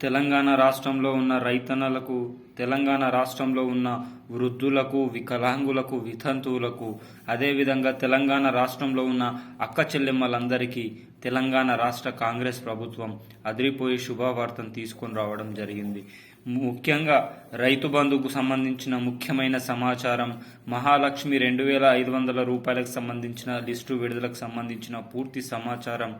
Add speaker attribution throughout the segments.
Speaker 1: తెలంగాణ రాష్ట్రంలో ఉన్న రైతన్నలకు తెలంగాణ రాష్ట్రంలో ఉన్న వృద్ధులకు వికలాంగులకు వితంతువులకు అదేవిధంగా తెలంగాణ రాష్ట్రంలో ఉన్న అక్క చెల్లెమ్మలందరికీ తెలంగాణ రాష్ట్ర కాంగ్రెస్ ప్రభుత్వం అదిరిపోయి శుభవార్తను తీసుకొని రావడం జరిగింది. ముఖ్యంగా రైతు బంధుకు సంబంధించిన ముఖ్యమైన సమాచారం మహాలక్ష్మి రెండు వేల ఐదు వందల రూపాయలకు సంబంధించిన లిస్టు విడుదలకు సంబంధించిన పూర్తి సమాచారం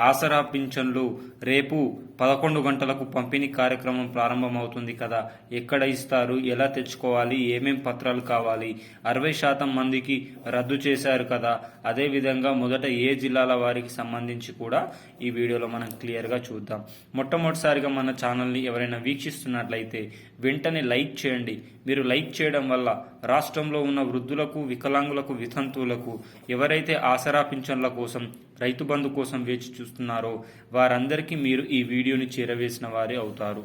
Speaker 1: ఆసరా పింఛన్లు రేపు పదకొండు గంటలకు పంపిణీ కార్యక్రమం ప్రారంభమవుతుంది కదా ఎక్కడ ఎక్కడ ఇస్తారు? ఎలా తెచ్చుకోవాలి? ఏమేం పత్రాలు కావాలి? అరవై శాతం మందికి రద్దు చేశారు కదా. అదేవిధంగా మొదట ఏ జిల్లాల వారికి సంబంధించి కూడా ఈ వీడియోలో మనం క్లియర్గా చూద్దాం. మొట్టమొదటిసారిగా మన ఛానల్ని ఎవరైనా వీక్షిస్తున్నట్లయితే వెంటనే లైక్ చేయండి. మీరు లైక్ చేయడం వల్ల రాష్ట్రంలో ఉన్న వృద్ధులకు వికలాంగులకు వితంతువులకు ఎవరైతే ఆసరా పింఛన్ల కోసం రైతు బంధు కోసం వేచి చూస్తున్నారో వారందరికీ మీరు ఈ వీడియోని చేరవేసిన వారే అవుతారు.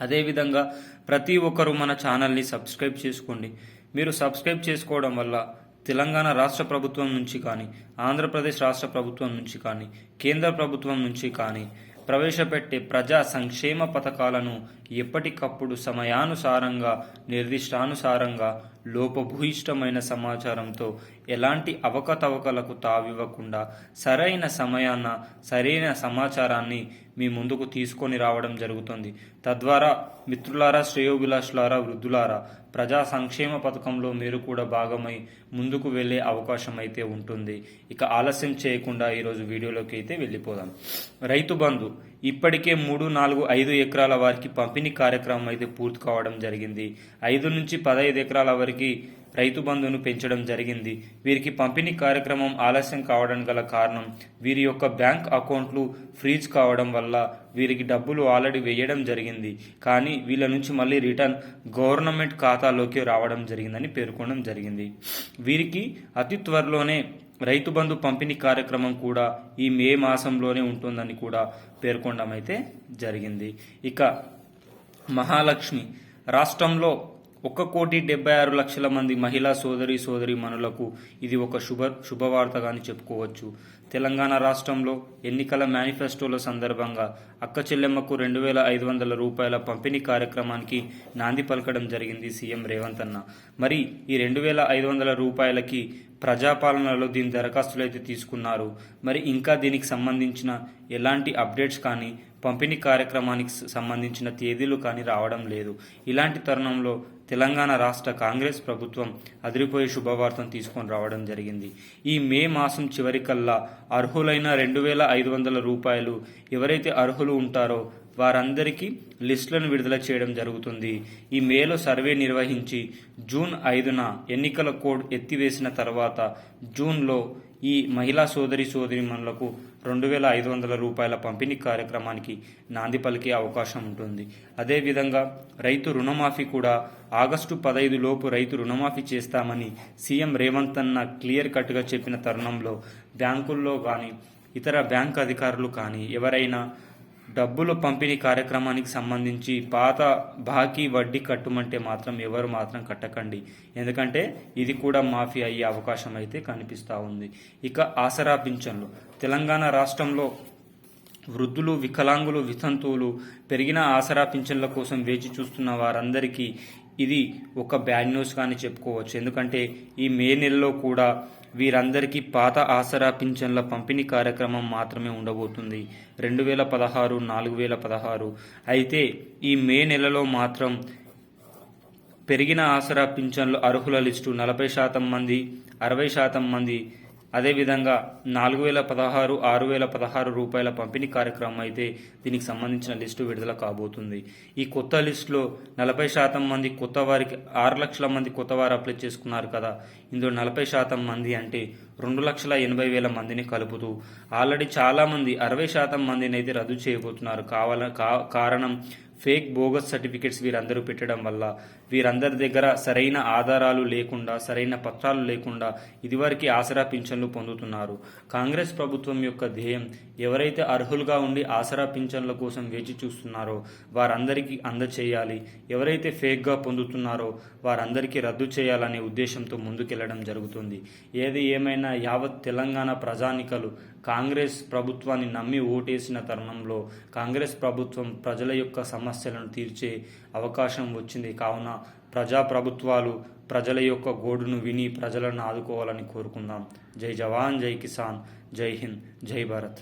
Speaker 1: అదేవిధంగా ప్రతి ఒక్కరూ మన ఛానల్ని సబ్స్క్రైబ్ చేసుకోండి. మీరు సబ్స్క్రైబ్ చేసుకోవడం వల్ల తెలంగాణ రాష్ట్ర ప్రభుత్వం నుంచి కానీ ఆంధ్రప్రదేశ్ రాష్ట్ర ప్రభుత్వం నుంచి కానీ కేంద్ర ప్రభుత్వం నుంచి కానీ ప్రవేశపెట్టే ప్రజా సంక్షేమ పథకాలను ఎప్పటికప్పుడు సమయానుసారంగా నిర్దిష్టానుసారంగా లోపభూయిష్టమైన సమాచారంతో ఎలాంటి అవకతవకలకు తావివ్వకుండా సరైన సమయాన సరైన సమాచారాన్ని మీ ముందుకు తీసుకొని రావడం జరుగుతుంది. తద్వారా మిత్రులారా శ్రేయోభిలాషులారా వృద్ధులారా ప్రజా సంక్షేమ పథకంలో మీరు కూడా భాగమై ముందుకు వెళ్ళే అవకాశం అయితే ఉంటుంది. ఇక ఆలస్యం చేయకుండా ఈరోజు వీడియోలోకి అయితే వెళ్ళిపోదాం. రైతు బంధు ఇప్పటికే మూడు నాలుగు ఐదు ఎకరాల వారికి పంపిణీ కార్యక్రమం అయితే పూర్తి కావడం జరిగింది. ఐదు నుంచి పదహైదు ఎకరాల వరకు రైతు బంధును పెంచడం జరిగింది. వీరికి పంపిణీ కార్యక్రమం ఆలస్యం కావడం గల కారణం వీరి యొక్క బ్యాంక్ అకౌంట్లు ఫ్రీజ్ కావడం వల్ల వీరికి డబ్బులు ఆల్రెడీ వేయడం జరిగింది. కానీ వీళ్ళ నుంచి మళ్ళీ రిటర్న్ గవర్నమెంట్ ఖాతాలోకి రావడం జరిగిందని పేర్కొనడం జరిగింది. వీరికి అతి త్వరలోనే రైతు బంధు పంపిణీ కార్యక్రమం కూడా ఈ మే మాసంలోనే ఉంటుందని కూడా పేర్కొనడం అయితే జరిగింది. ఇక మహాలక్ష్మి రాష్ట్రంలో ఒక కోటి డెబ్బై ఆరు లక్షల మంది మహిళా సోదరి సోదరి మనులకు ఇది ఒక శుభ శుభవార్తగాని చెప్పుకోవచ్చు. తెలంగాణ రాష్ట్రంలో ఎన్నికల మేనిఫెస్టోల సందర్భంగా అక్క చెల్లెమ్మకు రెండు వేల ఐదు వందల రూపాయల పంపిణీ కార్యక్రమానికి నాంది పలకడం జరిగింది సీఎం రేవంత్ అన్న. మరి ఈ రెండు వేల ఐదు వందల రూపాయలకి ప్రజాపాలనలో దీని దరఖాస్తులు అయితే తీసుకున్నారు. మరి ఇంకా దీనికి సంబంధించిన ఎలాంటి అప్డేట్స్ కానీ పంపిణీ కార్యక్రమానికి సంబంధించిన తేదీలు కానీ రావడం లేదు. ఇలాంటి తరుణంలో తెలంగాణ రాష్ట్ర కాంగ్రెస్ ప్రభుత్వం అదిరిపోయే శుభవార్తను తీసుకొని రావడం జరిగింది. ఈ మే మాసం చివరికల్లా అర్హులైన రెండు వేల ఐదు వందల రూపాయలు ఎవరైతే అర్హులు ఉంటారో వారందరికీ లిస్టులను విడుదల చేయడం జరుగుతుంది. ఈ మేలో సర్వే నిర్వహించి జూన్ ఐదున ఎన్నికల కోడ్ ఎత్తివేసిన తర్వాత జూన్లో ఈ మహిళా సోదరి సోదరిమణులకు రెండు వేల ఐదు వందల రూపాయల పంపిణీ కార్యక్రమానికి నాంది పలికే అవకాశం ఉంటుంది. అదేవిధంగా రైతు రుణమాఫీ కూడా ఆగస్టు పదైదు లోపు రైతు రుణమాఫీ చేస్తామని సీఎం రేవంత్ అన్న క్లియర్ కట్గా చెప్పిన తరుణంలో బ్యాంకుల్లో కానీ ఇతర బ్యాంక్ అధికారులు కానీ ఎవరైనా డబ్బుల పంపిణీ కార్యక్రమానికి సంబంధించి పాత బాకీ వడ్డీ కట్టుమంటే మాత్రం ఎవరు మాత్రం కట్టకండి. ఎందుకంటే ఇది కూడా మాఫీ అయ్యే అవకాశం అయితే కనిపిస్తూ ఉంది. ఇక ఆసరా పింఛన్లు. తెలంగాణ రాష్ట్రంలో వృద్ధులు వికలాంగులు వితంతువులు పెరిగిన ఆసరా పింఛన్ల కోసం వేచి చూస్తున్న వారందరికీ ఇది ఒక బ్యాడ్ న్యూస్ కానీ చెప్పుకోవచ్చు. ఎందుకంటే ఈ మే నెలలో కూడా వీరందరికీ పాత ఆసరా పింఛన్ల పంపిణీ కార్యక్రమం మాత్రమే ఉండబోతుంది. రెండు వేల పదహారు నాలుగు వేల పదహారు. అయితే ఈ మే నెలలో మాత్రం పెరిగిన ఆసరా పింఛన్లు అర్హుల లిస్టు నలభై శాతం మంది అరవై శాతం మంది అదేవిధంగా నాలుగు వేల పదహారు ఆరు వేల పదహారు రూపాయల పంపిణీ కార్యక్రమం అయితే దీనికి సంబంధించిన లిస్టు విడుదల కాబోతుంది. ఈ కొత్త లిస్టులో నలభై శాతం మంది కొత్త వారికి ఆరు లక్షల మంది కొత్త వారు అప్లై చేసుకున్నారు కదా. ఇందులో నలభై శాతం మంది అంటే రెండు లక్షల ఎనభై వేల మందిని కలుపుతూ ఆల్రెడీ చాలామంది అరవై శాతం మందిని అయితే రద్దు చేయబోతున్నారు. కావాల కా- కారణం ఫేక్ బోగస్ సర్టిఫికెట్స్ వీరందరూ పెట్టడం వల్ల వీరందరి దగ్గర సరైన ఆధారాలు లేకుండా సరైన పత్రాలు లేకుండా ఇదివరకు ఆసరా పింఛన్లు పొందుతున్నారు. కాంగ్రెస్ ప్రభుత్వం యొక్క ధ్యేయం ఎవరైతే అర్హులుగా ఉండి ఆసరా పింఛన్ల కోసం వేచి చూస్తున్నారో వారందరికీ అందచేయాలి. ఎవరైతే ఫేక్గా పొందుతున్నారో వారందరికీ రద్దు చేయాలనే ఉద్దేశంతో ముందుకెళ్ళడం జరుగుతుంది. ఏది ఏమైనా యావత్ తెలంగాణ ప్రజానికలు కాంగ్రెస్ ప్రభుత్వాన్ని నమ్మి ఓటేసిన తరుణంలో కాంగ్రెస్ ప్రభుత్వం ప్రజల యొక్క సమస్యలను తీర్చే అవకాశం వచ్చింది. కావున ప్రజా ప్రభుత్వాలు ప్రజల యొక్క గోడును విని ప్రజలను ఆదుకోవాలని కోరుకుందాం. జై జవాన్ జై కిసాన్ జై హింద్ జై భారత్.